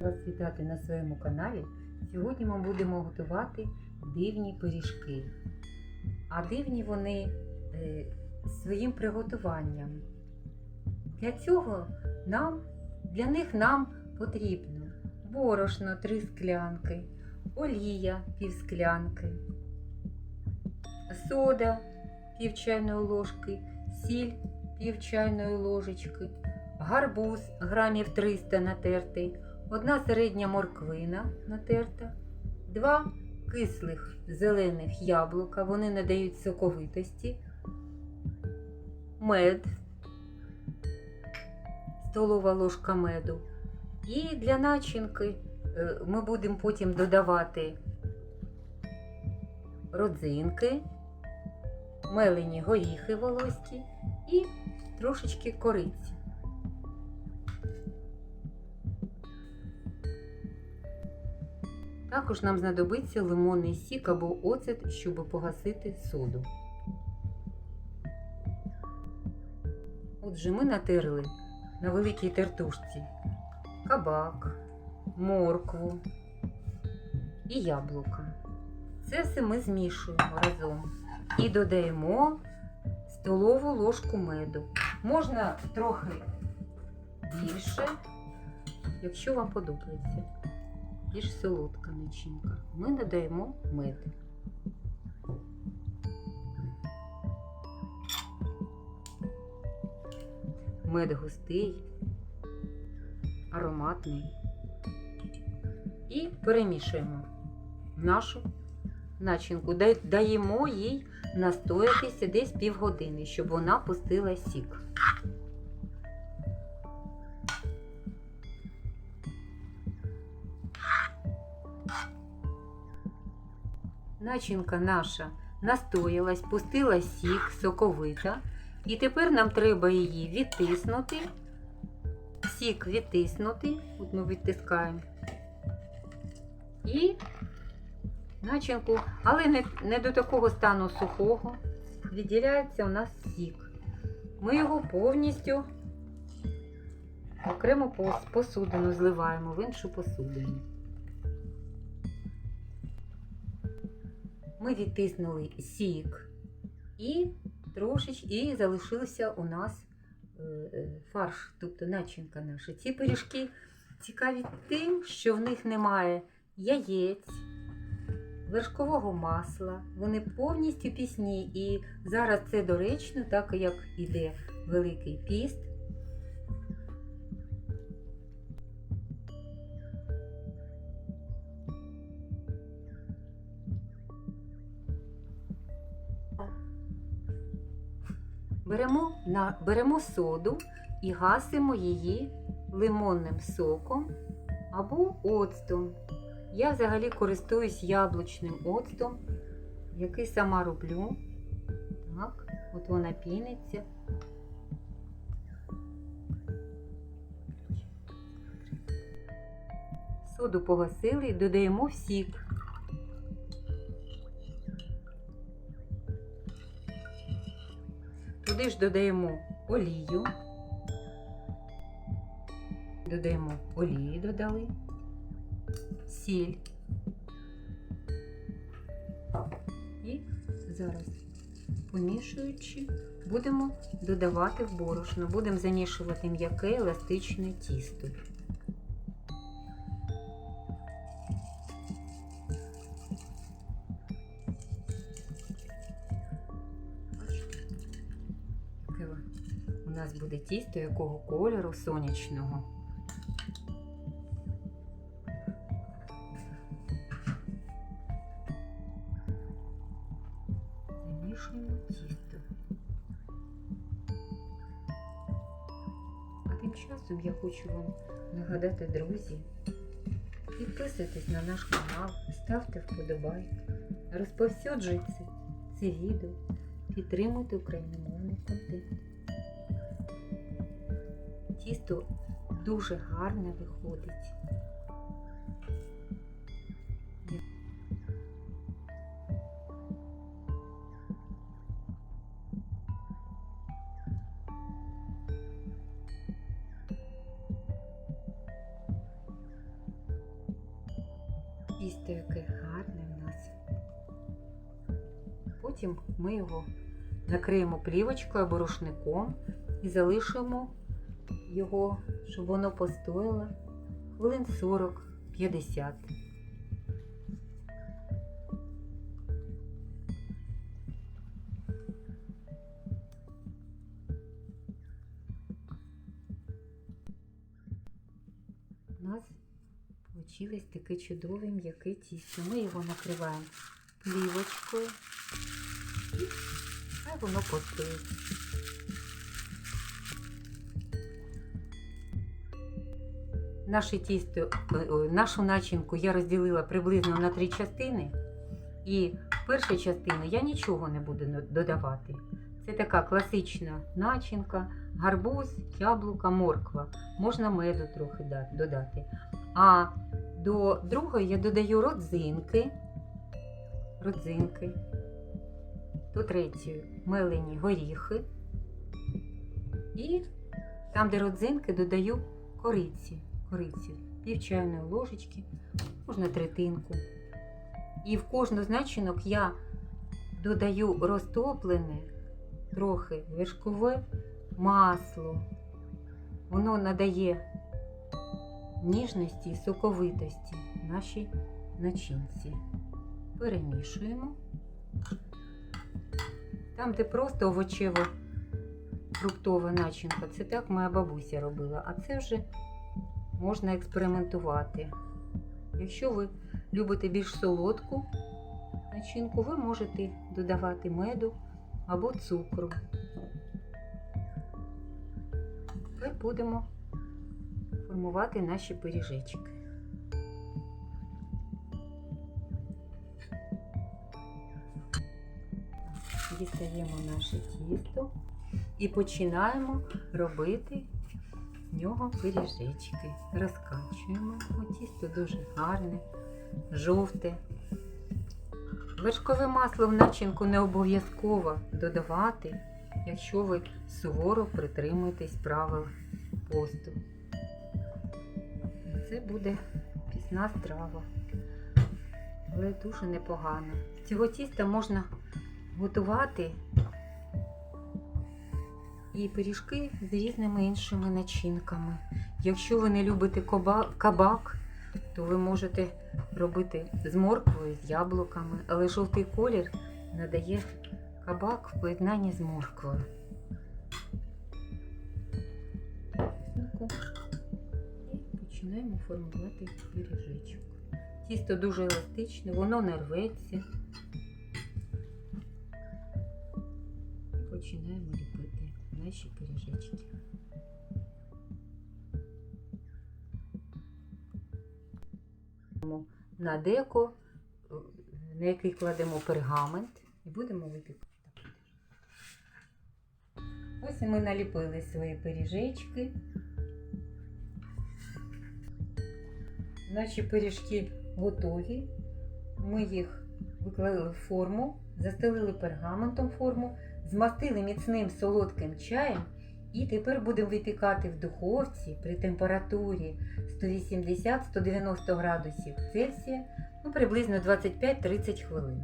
Вас вітати на своєму каналі. Сьогодні ми будемо готувати дивні пиріжки. А дивні вони е, своїм приготуванням. Для цього нам, для них нам потрібно борошно 3 склянки, олія пів склянки, сода пів чайної ложки, сіль пів чайної ложечки, гарбуз грамів 300 натертий, одна середня морквина натерта, два кислих зелених яблука, вони надають соковитості, мед, столова ложка меду. І для начинки е, ми будемо потім додавати родзинки, мелені горіхи волості і трошечки кориці. Також нам знадобиться лимонний сік або оцет, щоб погасити соду. Отже, ми натерли на великій тертушці кабак, моркву і яблука. Це все ми змішуємо разом і додаємо столову ложку меду. Можна трохи більше, якщо вам подобається. Більш солодка начинка. Ми додаємо мед. Мед густий, ароматний. І перемішуємо нашу начинку. Даємо їй настоятися десь півгодини, щоб вона пустила сік. Начинка наша настоялась, пустила сік, соковита. І тепер нам треба її відтиснути. Сік відтиснути. От ми відтискаємо. І начинку, але не, не до такого стану сухого. Відділяється у нас сік. Ми його повністю окремо посудину зливаємо в іншу посудину. Ми відтиснули сік і трошечки і залишився у нас е, е, фарш, тобто начинка наша. Ці пиріжки цікаві тим, що в них немає яєць, вершкового масла. Вони повністю пісні. І зараз це доречно, так як іде Великий піст. Беремо, на, беремо соду і гасимо її лимонним соком або оцтом. Я взагалі користуюсь яблучним оцтом, який сама роблю. Так, от вона піниться. Соду погасили і додаємо в сік. Туди ж додаємо олію. Додаємо олії, додали, сіль. І зараз, помішуючи, будемо додавати в борошно. Будемо замішувати м'яке еластичне тісто. Буде тісто якого кольору сонячного. Замішуємо тісто. А тим часом я хочу вам нагадати, друзі, підписуйтесь на наш канал, ставте вподобайки, розповсюджуйте це відео, підтримуйте україномовний контент. Тісто дуже гарне виходить. Тісто яке гарне в нас. Потім ми його накриємо плівочкою або рушником і залишимо його, щоб воно постояло хвилин 40-50. У нас вийшло таке чудове м'яке тісто. Ми його накриваємо плівочкою. Хай воно постоїть. Наше тісто, е, нашу начинку я розділила приблизно на три частини. І в першій частині я нічого не буду додавати. Це така класична начинка, гарбуз, яблука, морква. Можна меду трохи додати. А до другої я додаю родзинки. Родзинки. До третьої мелені горіхи. І там, де родзинки, додаю кориці. Кориці. Пів чайної ложечки, можна третинку. І в кожну з я додаю розтоплене трохи вершкове масло. Воно надає ніжності і соковитості нашій начинці. Перемішуємо. Там, де просто овочево фруктова начинка, це так моя бабуся робила, а це вже можна експериментувати. Якщо ви любите більш солодку начинку, ви можете додавати меду або цукру. Тепер будемо формувати наші пиріжечки. Дістаємо наше тісто і починаємо робити нього пиріжечки. Розкачуємо. О, тісто дуже гарне, жовте. Вершкове масло в начинку не обов'язково додавати, якщо ви суворо притримуєтесь правил посту. Це буде пісна страва, але дуже непогано. Цього тіста можна готувати і пиріжки з різними іншими начинками. Якщо ви не любите кабак, то ви можете робити з морквою, з яблуками, але жовтий колір надає кабак в поєднанні з морквою. І починаємо формувати пиріжечок. Тісто дуже еластичне, воно не рветься. Починаємо наші пиріжечки. На деко, на який кладемо пергамент, і будемо випікати. Ось і ми наліпили свої пиріжечки. Наші пиріжки готові. Ми їх виклали в форму, застелили пергаментом форму, змастили міцним солодким чаєм і тепер будемо випікати в духовці при температурі 180-190 градусів Цельсія ну, приблизно 25-30 хвилин.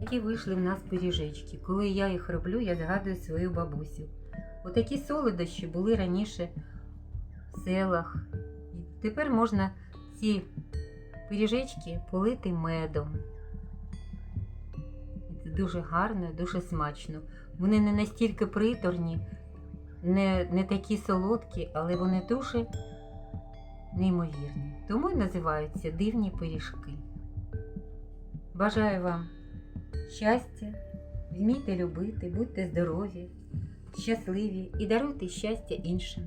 Такі вийшли в нас пиріжечки. Коли я їх роблю, я згадую свою бабусю. Отакі солодощі були раніше в селах. І тепер можна ці пиріжечки полити медом. Це дуже гарно, дуже смачно. Вони не настільки приторні, не, не такі солодкі, але вони дуже неймовірні. Тому і називаються дивні пиріжки. Бажаю вам щастя, вмійте любити, будьте здорові, щасливі і даруйте щастя іншим.